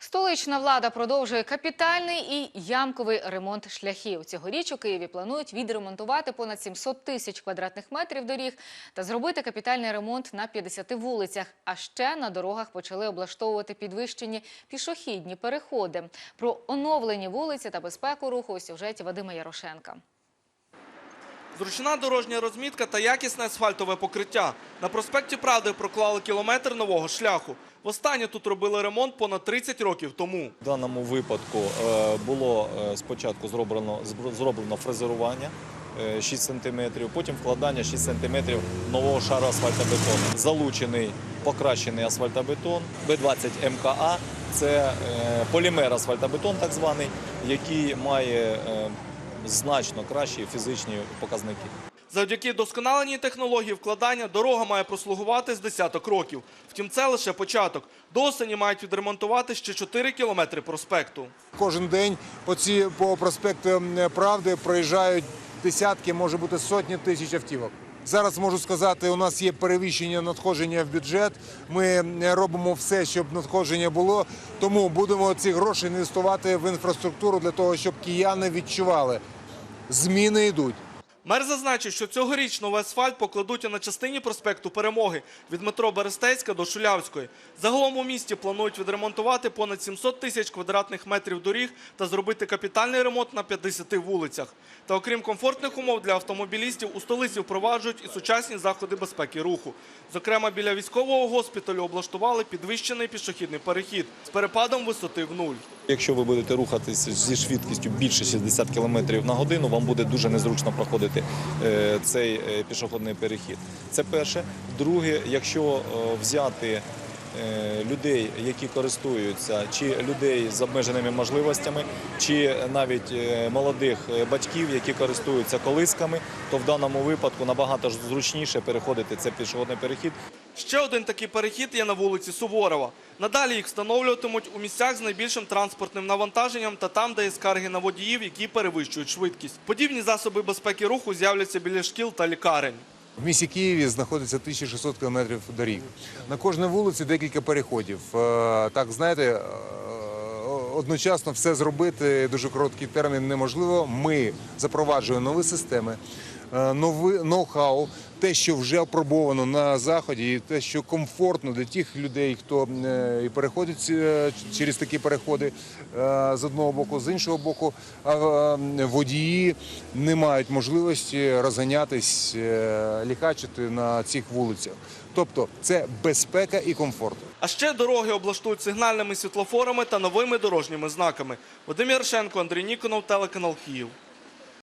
Столична влада продовжує капітальний і ямковий ремонт шляхів. Цьогоріч у Києві планують відремонтувати понад 700 тисяч квадратних метрів доріг та зробити капітальний ремонт на 50 вулицях. А ще на дорогах почали облаштовувати підвищені пішохідні переходи. Про оновлені вулиці та безпеку руху у сюжеті Вадима Ярошенка. Зручна дорожня розмітка та якісне асфальтове покриття. На проспекті Правди проклали кілометр нового шляху. Востаннє тут робили ремонт понад 30 років тому. В даному випадку е, було е, спочатку зроблено, зроблено фрезерування е, 6 см, потім вкладання 6 см нового шару асфальтобетону. Залучений покращений асфальтобетон Б20 МКА. Це е, полімер асфальтобетон, так званий, який має е, значно кращі фізичні показники. Завдяки досконаленій технології вкладання дорога має прослугувати з десяток років. Втім, це лише початок. До осені мають відремонтувати ще 4 кілометри проспекту. Кожен день по ці проспекту Правди проїжджають десятки, може бути сотні тисяч автівок. Зараз можу сказати, у нас є перевищення надходження в бюджет. Ми робимо все, щоб надходження було. Тому будемо ці гроші інвестувати в інфраструктуру для того, щоб кияни відчували. Зміни йдуть. Мер зазначив, що цьогоріч новий асфальт покладуть на частині проспекту Перемоги від метро Берестейська до Шулявської. Загалом у місті планують відремонтувати понад 700 тисяч квадратних метрів доріг та зробити капітальний ремонт на 50 вулицях. Та окрім комфортних умов для автомобілістів, у столиці впроваджують і сучасні заходи безпеки руху. Зокрема, біля військового госпіталю облаштували підвищений пішохідний перехід з перепадом висоти в нуль. Якщо ви будете рухатися зі швидкістю більше 60 км на годину, вам буде дуже незручно проходити е, цей е, пішохідний перехід. Це перше. Друге, якщо е, взяти людей, які користуються, чи людей з обмеженими можливостями, чи навіть молодих батьків, які користуються колисками, то в даному випадку набагато зручніше переходити цей пішохідний перехід Ще один такий перехід є на вулиці Суворова. Надалі їх встановлюватимуть у місцях з найбільшим транспортним навантаженням та там, де є скарги на водіїв, які перевищують швидкість. Подібні засоби безпеки руху з'являться біля шкіл та лікарень. В місті Києві знаходиться 1600 кілометрів доріг. На кожній вулиці декілька переходів. Е, Так, знаєте, е, одночасно все зробити дуже короткий термін неможливо. Ми запроваджуємо нові системи, ноу-хау, те, що вже опробовано на заході, і те, що комфортно для тих людей, хто е, і переходить е, через такі переходи е, з одного боку, з іншого боку, е, водії не мають можливості розганятись, е, лікачити на цих вулицях. Тобто це безпека і комфорт. А ще дороги облаштують сигнальними світлофорами та новими дорожніми знаками. Вадим Ярошенко, Андрій Ніконов, телеканал Київ.